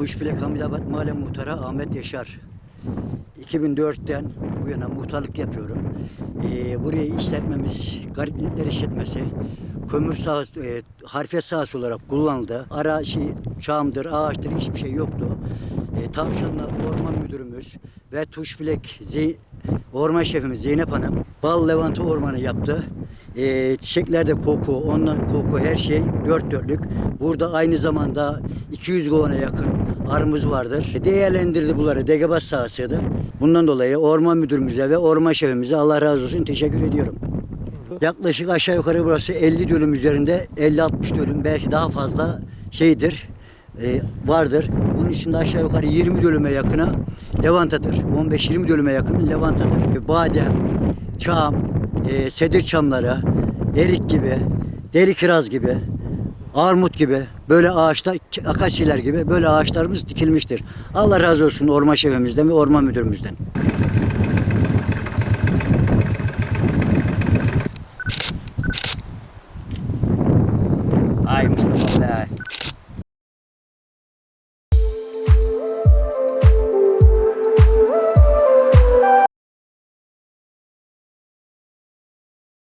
Tuşbile Hamidabat Mahalle Muhtarı Ahmet Yaşar. 2004'ten bu yana muhtarlık yapıyorum. Ee, buraya işletmemiz, gariplikler işletmesi, kömür sahası, e, harfiyat sahası olarak kullanıldı. Ara şey, çamdır, ağaçtır hiçbir şey yoktu. E, Tavşanla orman müdürümüz ve Tuşbilek Zey- orman şefimiz Zeynep Hanım bal levanta ormanı yaptı. E, çiçeklerde koku, ondan koku her şey dört dörtlük. Burada aynı zamanda 200 kovana yakın arımız vardır. E, Değerlendirdi bunları. Degebas sahasıydı. Bundan dolayı orman müdürümüze ve orman şefimize Allah razı olsun teşekkür ediyorum. Yaklaşık aşağı yukarı burası 50 dönüm üzerinde 50-60 dönüm belki daha fazla şeydir e, vardır. Bunun içinde aşağı yukarı 20 dönüme yakına levantadır. 15-20 dönüme yakın levantadır. E, Badem, çam, sedir çamları, erik gibi, deri kiraz gibi, armut gibi böyle ağaçlar, akasyalar gibi böyle ağaçlarımız dikilmiştir. Allah razı olsun orman şefimizden ve orman müdürümüzden.